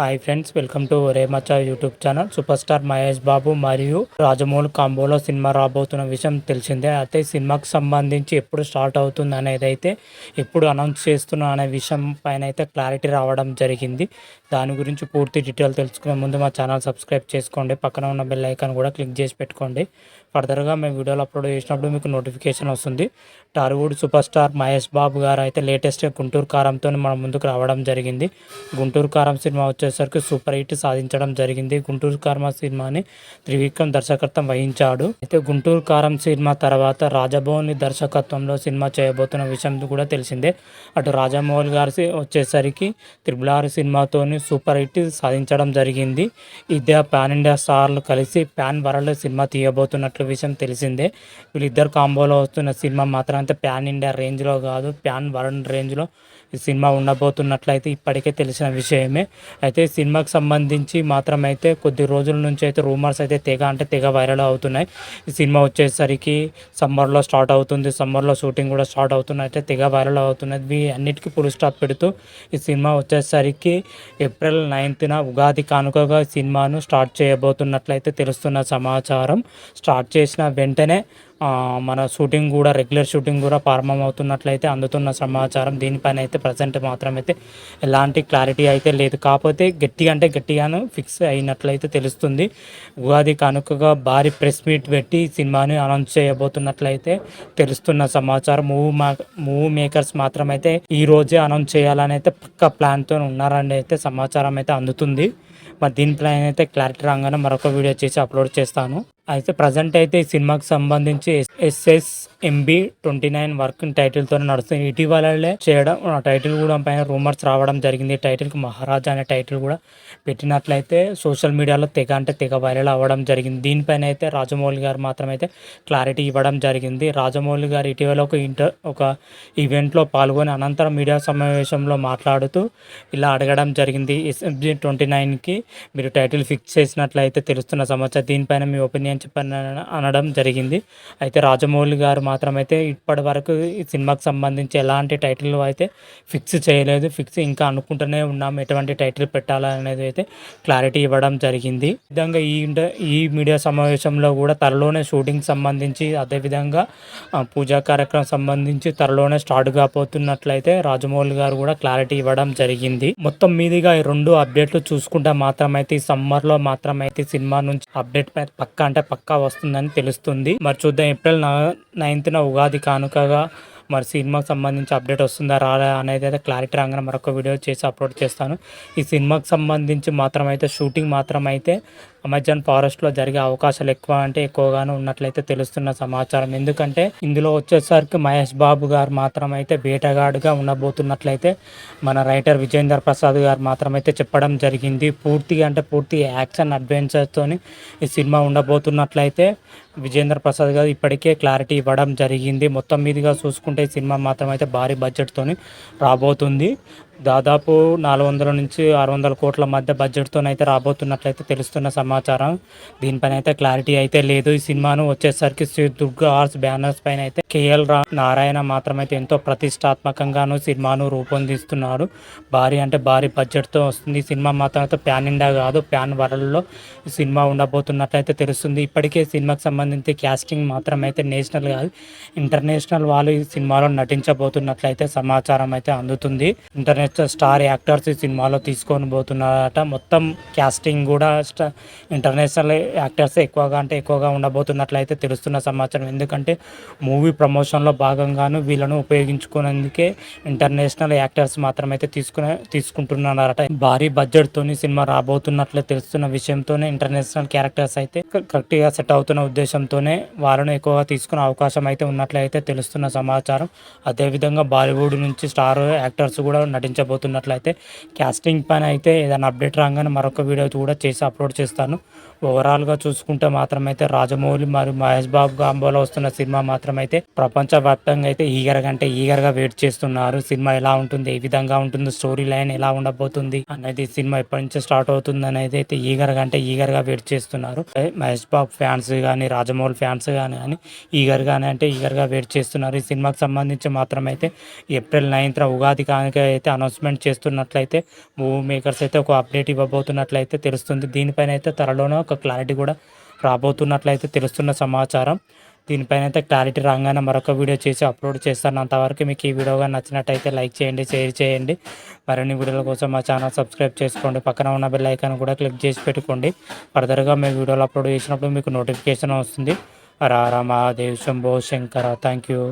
Hi friends welcome to రేమచా YouTube channel super star Mahesh Babu మరియు Rajamouli కాంబోలో cinema రాబోతున్న విషయం తెలిసిందే. అయితే సినిమాకి సంబంధించి ఎప్పుడు స్టార్ట్ అవుతుంది అనేది అయితే ఎప్పుడు అనౌన్స్ చేస్తున్నా అనే విషయం పైన అయితే క్లారిటీ రావడం జరిగింది. దాని గురించి పూర్తి డీటెయిల్ తెలుసుకునే ముందు మా ఛానల్ సబ్స్క్రైబ్ చేసుకోండి. పక్కన ఉన్న బెల్ ఐకాన్ కూడా క్లిక్ చేసి పెట్టుకోండి. ఫర్దర్గా మేము వీడియోలు అప్లోడ్ చేసినప్పుడు మీకు నోటిఫికేషన్ వస్తుంది. Tollywood super star Mahesh Babu గారు అయితే లేటెస్ట్ గుంటూరు కారంతో మన ముందుకు రావడం జరిగింది. గుంటూరు కారం సినిమా వచ్చేసరికి సూపర్ హిట్ సాధించడం జరిగింది. గుంటూరు కారం సినిమాని త్రివిక్రమ్ దర్శకత్వం వహించాడు. అయితే గుంటూరు కారం సినిమా తర్వాత రాజభవన్ దర్శకత్వంలో సినిమా చేయబోతున్న విషయం కూడా తెలిసిందే. అటు రాజమౌళి గారి వచ్చేసరికి త్రిబుల్ ఆర్ సినిమాతోని సూపర్ హిట్ సాధించడం జరిగింది. ఇదే పాన్ ఇండియా స్టార్లు కలిసి ప్యాన్ వరల్డ్ సినిమా తీయబోతున్నట్లు విషయం తెలిసిందే. వీళ్ళిద్దరు కాంబోలో వస్తున్న సినిమా మాత్రం అయితే ప్యాన్ ఇండియా రేంజ్లో కాదు ప్యాన్ వరల్డ్ రేంజ్లో ఈ సినిమా ఉండబోతున్నట్లయితే ఇప్పటికే తెలిసిన విషయమే. అయితే సినిమాకి సంబంధించి మాత్రం అయితే కొద్ది రోజుల నుంచి అయితే రూమర్స్ అయితే తెగ అంటే తెగ వైరల్ అవుతున్నాయి. ఈ సినిమా వచ్చేసరికి సమ్మర్లో స్టార్ట్ అవుతుంది. సమ్మర్లో షూటింగ్ కూడా స్టార్ట్ అవుతున్నాయి అయితే తెగ వైరల్ అవుతున్నది. వీ అన్నిటికీ ఫుల్ స్టాప్ పెడుతూ ఈ సినిమా వచ్చేసరికి ఏప్రిల్ నైన్త్న ఉగాది కానుకగా సినిమాను స్టార్ట్ చేయబోతున్నట్లయితే తెలుస్తున్న సమాచారం. స్టార్ట్ చేసిన వెంటనే మన షూటింగ్ కూడా రెగ్యులర్ షూటింగ్ కూడా ప్రారంభం అవుతున్నట్లయితే అందుతున్న సమాచారం దీనిపైన అయితే ప్రజెంట్ మాత్రం అయితే ఎలాంటి క్లారిటీ అయితే లేదు. కాకపోతే గట్టిగా అంటే గట్టిగాను ఫిక్స్ అయినట్లయితే తెలుస్తుంది. ఉగాది కానుకగా భారీ ప్రెస్ మీట్ పెట్టి సినిమాని అనౌన్స్ చేయబోతున్నట్లయితే తెలుస్తున్న సమాచారం. మూవీ మా మూవీ మేకర్స్ మాత్రం అయితే ఈ రోజే అనౌన్స్ చేయాలని అయితే పక్క ప్లాన్తో ఉన్నారని అయితే సమాచారం అయితే అందుతుంది. మరి దీనిపైన అయితే క్లారిటీ రాగానే మరొక వీడియో చేసి అప్లోడ్ చేస్తాను. అయితే ప్రజెంట్ అయితే ఈ సినిమాకి సంబంధించి SS MB twenty nine work టైటిల్తో నడుస్తుంది. ఇటీవలలే చేయడం ఆ టైటిల్ కూడా పైన రూమర్స్ రావడం జరిగింది. టైటిల్ టైటిల్కి మహారాజా అనే టైటిల్ కూడా పెట్టినట్లయితే సోషల్ మీడియాలో తెగ అంటే తెగ వైరల్ అవ్వడం జరిగింది. దీనిపైన అయితే రాజమౌళి గారు మాత్రం అయితే క్లారిటీ ఇవ్వడం జరిగింది. రాజమౌళి గారు ఇటీవల ఒక ఇంటర్ ఒక ఈవెంట్లో పాల్గొని అనంతరం మీడియా సమావేశంలో మాట్లాడుతూ ఇలా అడగడం జరిగింది. ఎస్ఎఫ్జి ట్వంటీ నైన్కి మీరు టైటిల్ ఫిక్స్ చేసినట్లయితే తెలుస్తున్న సమాచారం దీనిపైన మీ ఒపీనియన్ చెప్పని అనడం జరిగింది. అయితే రాజమౌళి గారు మాత్రం అయితే ఇప్పటి వరకు ఈ సినిమాకి సంబంధించి ఎలాంటి టైటిల్ అయితే ఫిక్స్ చేయలేదు. ఫిక్స్ ఇంకా అనుకుంటూనే ఉన్నాం ఎటువంటి టైటిల్ పెట్టాలనేది అయితే క్లారిటీ ఇవ్వడం జరిగింది. విధంగా ఈ ఈ మీడియా సమావేశంలో కూడా త్వరలోనే షూటింగ్ సంబంధించి అదేవిధంగా పూజా కార్యక్రమం సంబంధించి త్వరలోనే స్టార్ట్ కాబోతున్నట్లయితే రాజమౌళి గారు కూడా క్లారిటీ ఇవ్వడం జరిగింది. మొత్తం మీదుగా ఈ రెండు అప్డేట్లు చూసుకుంటే మాత్రమైతే ఈ సమ్మర్లో మాత్రమైతే సినిమా నుంచి అప్డేట్ పక్క అంటే పక్కా వస్తుందని తెలుస్తుంది. మరి చూద్దాం ఏప్రిల్ నైన్త్న ఉగాది కానుకగా మరి సినిమాకి సంబంధించి అప్డేట్ వస్తుందా రాదా అనేది అయితే క్లారిటీ రాగానే మరొక వీడియో చేసి అప్లోడ్ చేస్తాను. ఈ సినిమాకి సంబంధించి మాత్రం అయితే షూటింగ్ మాత్రం అయితే అమెజాన్ ఫారెస్ట్లో జరిగే అవకాశాలు ఎక్కువ అంటే ఎక్కువగానే ఉన్నట్లయితే తెలుస్తున్న సమాచారం. ఎందుకంటే ఇందులో వచ్చేసరికి మహేష్ బాబు గారు మాత్రం అయితే వేటగాడుగా ఉండబోతున్నట్లయితే మన రైటర్ విజేందర్ ప్రసాద్ గారు మాత్రం అయితే చెప్పడం జరిగింది. పూర్తిగా అంటే పూర్తి యాక్షన్ అడ్వెంచర్తో ఈ సినిమా ఉండబోతున్నట్లయితే విజేంద్ర ప్రసాద్ గారు ఇప్పటికే క్లారిటీ ఇవ్వడం జరిగింది. మొత్తం మీదుగా చూసుకుంటే సినిమా మాత్రం అయితే భారీ బడ్జెట్తోని రాబోతుంది. దాదాపు నాలుగు వందల నుంచి ఆరు వందల కోట్ల మధ్య బడ్జెట్తోనైతే రాబోతున్నట్లయితే తెలుస్తున్న సమాచారం. దీనిపైన అయితే క్లారిటీ అయితే లేదు. ఈ సినిమాను వచ్చేసరికి శ్రీ దుర్గా ఆర్ట్స్ బ్యానర్స్ పైన అయితే కేఎల్ రా నారాయణ మాత్రమైతే ఎంతో ప్రతిష్టాత్మకంగాను సినిమాను రూపొందిస్తున్నాడు. భారీ అంటే భారీ బడ్జెట్తో వస్తుంది. ఈ సినిమా మాత్రం అయితే ప్యాన్ ఇండియా కాదు ప్యాన్ వరల్డ్లో సినిమా ఉండబోతున్నట్లయితే తెలుస్తుంది. ఇప్పటికే సినిమాకి సంబంధించి క్యాస్టింగ్ మాత్రం అయితే నేషనల్ కాదు ఇంటర్నేషనల్ వాళ్ళు ఈ సినిమాలో నటించబోతున్నట్లయితే సమాచారం అయితే అందుతుంది. ఇంటర్నేషనల్ స్టార్ యాక్టర్స్ ఈ సినిమాలో తీసుకొని పోతున్నారట. మొత్తం క్యాస్టింగ్ కూడా స్ట- ఇంటర్నేషనల్ యాక్టర్స్ ఎక్కువగా అంటే ఎక్కువగా ఉండబోతున్నట్లయితే తెలుస్తున్న సమాచారం. ఎందుకంటే మూవీ ప్రమోషన్లో భాగంగాను వీళ్ళను ఉపయోగించుకునేందుకే ఇంటర్నేషనల్ యాక్టర్స్ మాత్రమైతే తీసుకునే తీసుకుంటున్నారట. భారీ బడ్జెట్తోని సినిమా రాబోతున్నట్లు తెలుస్తున్న విషయంతోనే ఇంటర్నేషనల్ క్యారెక్టర్స్ అయితే కరెక్ట్గా సెట్ అవుతున్న ఉద్దేశంతోనే వాళ్ళను ఎక్కువగా తీసుకునే అవకాశం అయితే ఉన్నట్లయితే తెలుస్తున్న సమాచారం. అదేవిధంగా బాలీవుడ్ నుంచి స్టార్ యాక్టర్స్ కూడా నచ్చబోతున్నట్లయితే క్యాస్టింగ్ పైన అయితే ఏదైనా అప్డేట్ రాగానే మరొక వీడియో కూడా చేసి అప్లోడ్ చేస్తాను. ఓవరాల్గా చూసుకుంటే మాత్రమైతే రాజమౌళి మరియు మహేష్ బాబు గాంబోలో వస్తున్న సినిమా మాత్రమైతే ప్రపంచవ్యాప్తంగా అయితే ఈగర్గా అంటే ఈగర్గా వెయిట్ చేస్తున్నారు. సినిమా ఎలా ఉంటుంది ఏ విధంగా ఉంటుంది స్టోరీ లైన్ ఎలా ఉండబోతుంది అనేది సినిమా ఎప్పటి నుంచి స్టార్ట్ అవుతుంది అనేది అయితే ఈగర్గా అంటే ఈగర్గా వెయిట్ చేస్తున్నారు. మహేష్ బాబు ఫ్యాన్స్ కానీ రాజమౌళి ఫ్యాన్స్ కానీ కానీ ఈగర్గానే అంటే ఈగర్గా వెయిట్ చేస్తున్నారు. ఈ సినిమాకి సంబంధించి మాత్రమైతే ఏప్రిల్ నైన్త్ ఉగాది కానుక అయితే అనౌన్స్మెంట్ చేస్తున్నట్లయితే మూవీ మేకర్స్ అయితే ఒక అప్డేట్ ఇవ్వబోతున్నట్లయితే తెలుస్తుంది. దీనిపైన అయితే త్వరలోనే ఒక క్లారిటీ కూడా రాబోతున్నట్లయితే తెలుస్తున్న సమాచారం. దీనిపైన అయితే క్లారిటీ రాగానే మరొక వీడియో చేసి అప్లోడ్ చేస్తాను. అంతవరకు మీకు ఈ వీడియోగా నచ్చినట్టయితే లైక్ చేయండి షేర్ చేయండి. మరిన్ని వీడియోల కోసం మా ఛానల్ సబ్స్క్రైబ్ చేసుకోండి. పక్కన ఉన్న బెల్ ఐకాన్ కూడా క్లిక్ చేసి పెట్టుకోండి. ఫర్దర్గా మేము వీడియోలు అప్లోడ్ చేసినప్పుడు మీకు నోటిఫికేషన్ వస్తుంది. రారా మహాదేవ్ శంభో శంకర థ్యాంక్ యూ